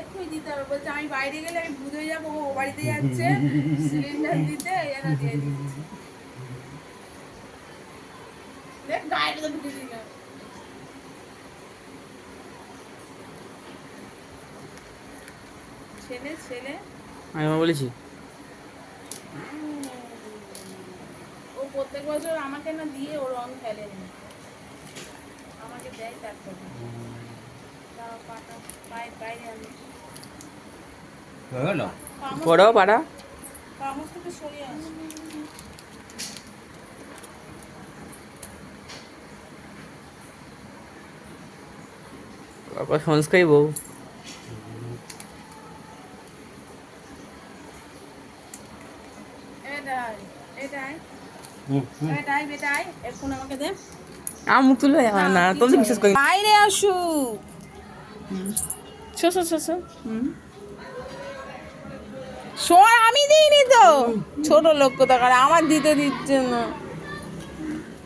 এক্ষুনি দিতে হবে। বলছে আমি বাইরে গেলে আমি ভূত হয়ে যাব ও বাড়িতে যাচ্ছে সিলিন্ডার দিতে এরা দিয়ে দিচ্ছে। দেখ গায়ে তো ঢুকে দিল ছেলে ছেলে। আমি বলেছি। ও প্রত্যেক বছর আমাকে না দিয়ে ও রং খেলে না। আমাকে দেয় তারপর। পড়াও পাড়া পামোশ থেকে সরিয়ে আসি বাবা সংস্কারী বউ আমার মুখ আমার না তুমি বিশ্বাস করি বাইরে আসু। Show show show show. আমি দিইনি তো। ছোট লোক কোথাকার আমার দিতে দিচ্ছে না।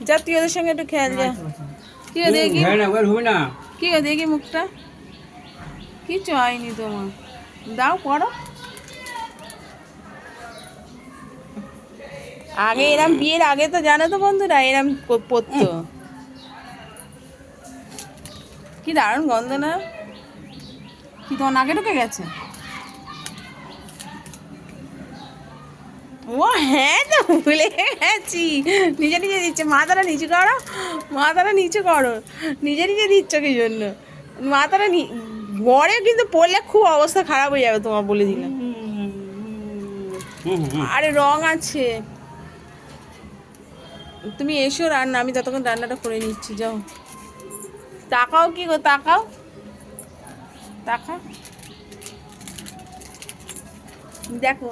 যা তুই ওদের সঙ্গে একটু খেয়াল যা। কি দেখি? হ্যাঁ না ওর হবে না কি দেখি মুখটা। কিছু হয়নি তোমার। দাও পড়ো। আগে এরম বিয়ের আগে তো জানো তো বন্ধুরা এরম প- পরতো কি দারুণ গন্ধ না? কি তোমার নাকে ঢুকে গেছে? ও হ্যাঁ তো ভুলে গেছি। নিজে নিজে দিচ্ছে। মাথাটা নিচু করো মাথাটা নিচু করো। নিজে নিজে দিচ্ছ কি জন্য? মাথাটা নি গড়ে কিন্তু পড়লে খুব অবস্থা খারাপ হয়ে যাবে তোমার বলে দিলাম। আরে রং আছে। তুমি এসো রান্না আমি ততক্ষণ রান্নাটা করে নিচ্ছি যাও। তাকাও কি গো তাকাও। তাকাও দেখো।